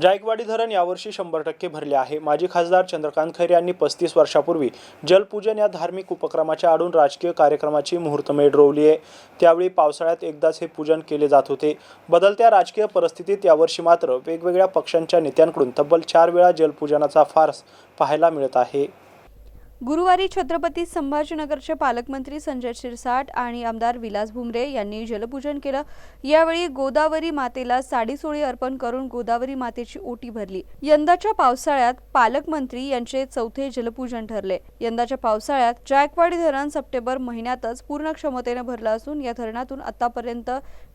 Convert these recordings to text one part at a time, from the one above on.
जायकवाडी धरण यावर्षी शंभर टक्के भरले आहे. माजी खासदार चंद्रकांत खैरे यांनी पस्तीस वर्षापूर्वी जलपूजन या धार्मिक उपक्रमाच्या आडून राजकीय कार्यक्रमाची मुहूर्तमेढ रोवली आहे. त्यावेळी पावसाळ्यात एकदाच हे पूजन केले जात होते. बदलत्या राजकीय परिस्थितीत यावर्षी मात्र वेगवेगळ्या पक्षांच्या नेत्यांकडून तब्बल चार वेळा जलपूजनाचा फार्स पाहायला मिळत आहे. गुरुवारी छत्रपती संभाजीनगरचे पालकमंत्री संजय शिरसाट आणि आमदार विलास भुमरे यांनी जलपूजन केलं. यावेळी गोदावरी मातेला साडीसोळी अर्पण करून गोदावरी मातेची ओटी भरली. यंदाच्या पावसाळ्यात पालकमंत्री यांचे चौथे जलपूजन ठरले. यंदाच्या पावसाळ्यात जायकवाडी धरण सप्टेंबर महिन्यातच पूर्ण क्षमतेने भरलं असून या धरणातून आतापर्यंत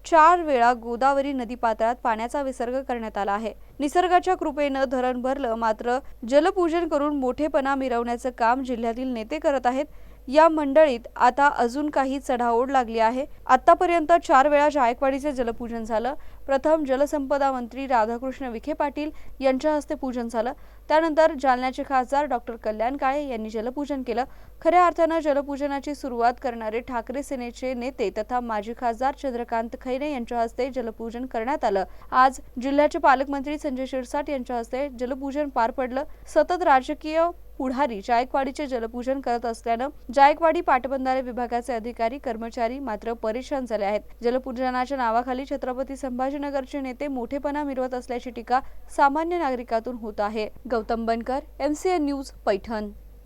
चार वेळा गोदावरी नदी पात्रात पाण्याचा विसर्ग करण्यात आला आहे. निसर्गाच्या कृपेनं धरण भरलं मात्र जलपूजन करून मोठेपणा मिरवण्याचं काम जिल्ह्यातील नेते करत आहेत. या मंडळीत आता अजून काही चढाओढ लागली आहे. आतापर्यंत चार वेळा जायकवाडीचे जलपूजन झालं. प्रथम जलसंपदा मंत्री राधाकृष्ण विखे पाटील यांच्या हस्ते पूजन झालं. त्यानंतर जालन्याचे खासदार डॉक्टर कल्याण काळे यांनी जलपूजन केलं. खऱ्या अर्थानं जलपूजनाची सुरुवात करणारे ठाकरे सेनेचे नेते तथा माजी खासदार चंद्रकांत खैरे यांच्या हस्ते जलपूजन करण्यात आलं. आज जिल्ह्याचे पालकमंत्री संजय शिरसाट यांच्या हस्ते जलपूजन पार पडलं. सतत राजकीय पुढारी जायकवाडीचे जलपूजन करत असल्यानं जायकवाडी पाटबंधारे विभागाचे अधिकारी कर्मचारी मात्र परेशान झाले आहेत. जलपूजनाच्या नावाखाली छत्रपती संभाजीनगरचे नेते मोठेपणा मिरवत असल्याची टीका सामान्य नागरिकातून होत आहे. Gautam Bankar MCN news Paithan.